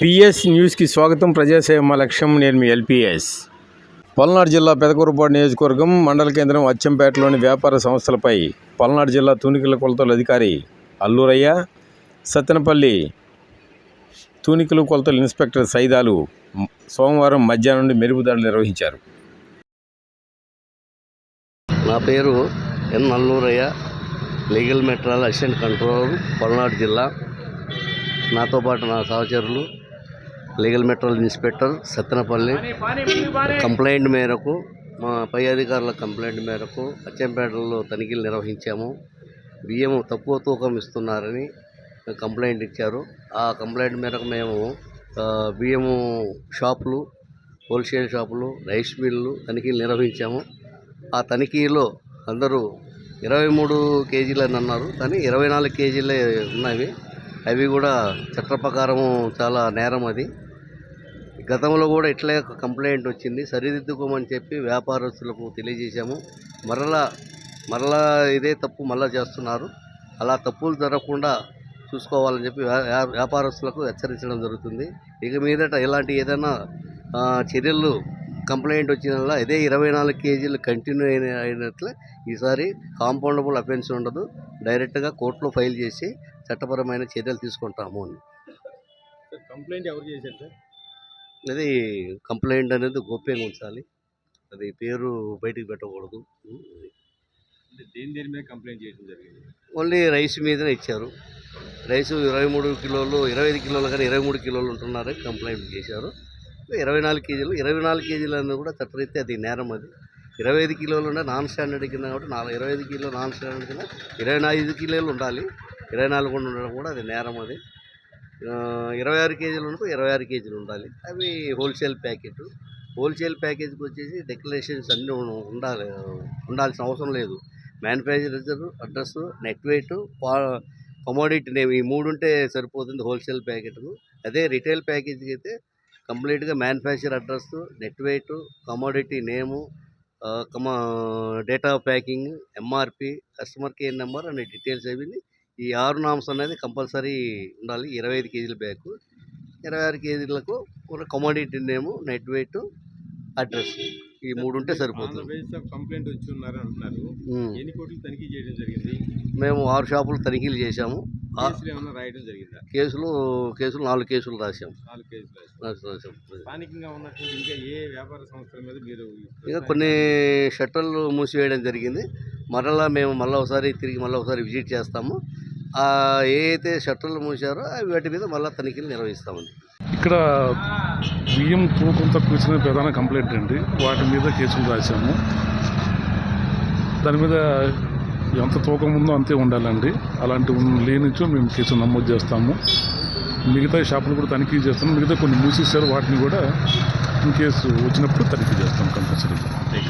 PS న్యూస్కి స్వాగతం. ప్రజాసేవ మా లక్ష్యం నేను మీ ఎల్పిఎస్. పల్నాడు జిల్లా పెదకూరుపాడు నియోజకవర్గం మండల కేంద్రం అచ్చంపేటలోని వ్యాపార సంస్థలపై పల్నాడు జిల్లా తూనికల కొలతల అధికారి అల్లూరయ్య సత్తెనపల్లి తూనికలు కొలతల ఇన్స్పెక్టర్ సైదాలు సోమవారం మధ్యాహ్నం నుండి మెరుగుదాడులు నిర్వహించారు. నా పేరు N Alluraiah legal metrology assistant controller Palnadu జిల్లా. నాతో పాటు నా సహచరులు legal metrology inspector Sattenapalli. Complaint మేరకు మా పై అధికారుల కంప్లైంట్ మేరకు అచ్చంపేటలో తనిఖీలు నిర్వహించాము. బియ్యం తక్కువ తూకం ఇస్తున్నారని కంప్లైంట్ ఇచ్చారు. ఆ కంప్లైంట్ మేరకు మేము బియ్యము షాపులు హోల్సేల్ షాపులు రైస్ మిల్లు తనిఖీలు నిర్వహించాము. ఆ తనిఖీలో అందరూ ఇరవై మూడు కేజీలు అని అన్నారు. కానీ ఇరవై నాలుగు కేజీలే ఉన్నవి. అవి కూడా చట్ట ప్రకారము చాలా నేరం అది. గతంలో కూడా ఇట్లే ఒక కంప్లైంట్ వచ్చింది. సరిదిద్దుకోమని చెప్పి వ్యాపారస్తులకు తెలియజేశాము. మరలా మరలా ఇదే తప్పు మళ్ళా చేస్తున్నారు. అలా తప్పులు జరగకుండా చూసుకోవాలని చెప్పి వ్యా- వ్యాపారస్తులకు హెచ్చరించడం జరుగుతుంది. ఇక మీదట ఇలాంటి ఏదైనా చర్యలు కంప్లైంట్ వచ్చిన ఇదే ఇరవై నాలుగు కేజీలు కంటిన్యూ అయిన అయినట్లే ఈసారి కాంపౌండబుల్ అఫెన్స్ ఉండదు. డైరెక్ట్గా కోర్టులో ఫైల్ చేసి చట్టపరమైన చర్యలు తీసుకుంటాము అని. కంప్లైంట్ ఎవరు చేశారు సార్? అది కంప్లైంట్ అనేది గోప్యంగా ఉంచాలి. అది పేరు బయటికి పెట్టకూడదు. దేని దేని మీద కంప్లైంట్ చేయడం జరిగింది? ఓన్లీ రైస్ మీదనే ఇచ్చారు. రైస్ ఇరవై మూడు కిలోలు ఇరవై ఐదు కిలోలు కానీ ఇరవై మూడు కిలోలు ఉంటున్నారని కంప్లైంట్ చేశారు. ఇరవై నాలుగు కేజీలు ఇరవై నాలుగు కేజీలు అనేది కూడా చట్టరీత్యా అది నేరం అది. ఇరవై ఐదు కిలోలు ఉండే నాన్ స్టాండర్డ్ కింద కాబట్టి నాలుగు ఇరవై ఐదు కిలో నాన్ స్టాండర్డ్ కింద ఇరవై ఐదు కిలోలు ఉండాలి. ఇరవై నాలుగు ఉండడం కూడా అది నేరం అది. ఇరవై ఆరు కేజీలు ఉన్నప్పుడు ఇరవై ఆరు కేజీలు ఉండాలి. అవి హోల్సేల్ ప్యాకెట్. హోల్సేల్ ప్యాకేజ్కి వచ్చేసి డెక్లరేషన్స్ అన్నీ ఉండాలి ఉండాల్సిన అవసరం లేదు. Manufacturer address net weight commodity name ఈ మూడు ఉంటే సరిపోతుంది హోల్సేల్ ప్యాకెట్కు. అదే రిటైల్ ప్యాకేజీకి అయితే కంప్లీట్గా manufacture address net weight commodity name comma data of packing MRP customer care number అనే డీటెయిల్స్ అవి ఈ ఆరు నామ్స్ అనేది కంపల్సరీ ఉండాలి. ఇరవై ఐదు కేజీల బ్యాగ్. ఇరవై ఆరు కేజీలకు commodity name net weight address ఈ మూడు ఉంటే సరిపోతుంది. కంప్లైంట్ వచ్చి ఉన్నారు అంటున్నారు ఉమ్. ఎన్ని కోట్లు తనిఖీ చేయడం జరిగింది? మేము ఆరు షాపులు తనిఖీలు చేశాము. రాయడం జరిగిందా? కేసులు కేసులు నాలుగు కేసులు రాశాం నాలుగు కేసులు రాసి- రాశాం స్థానికంగా ఉన్నటువంటి ఇంకా ఏ వ్యాపార సంస్థల మీద మీరు ఇంకా కొన్ని షట్టర్లు మూసివేయడం జరిగింది. మరలా మేము మళ్ళీ ఒకసారి తిరిగి మళ్ళీ ఒకసారి విజిట్ చేస్తాము. ఏదైతే షట్టర్లు మూసారో వాటి మీద మళ్ళీ తనిఖీలు నిర్వహిస్తామండి ఇక్కడ బియ్యం తూకం తక్కువ ఇచ్చిన ప్రధాన కంప్లైంట్ అండి. వాటి మీద కేసులు రాశాము. దాని మీద ఎంత తూకం ఉందో అంతే ఉండాలండి. అలాంటి ఉన్న- లేనిచో మేము కేసు నమోదు చేస్తాము. మిగతా షాపులు కూడా తనిఖీ చేస్తాము. మిగతా కొన్ని మూసేసారు వాటిని కూడా ఇన్ కేసు వచ్చినప్పుడు తనిఖీ చేస్తాం కంపల్సరీగా.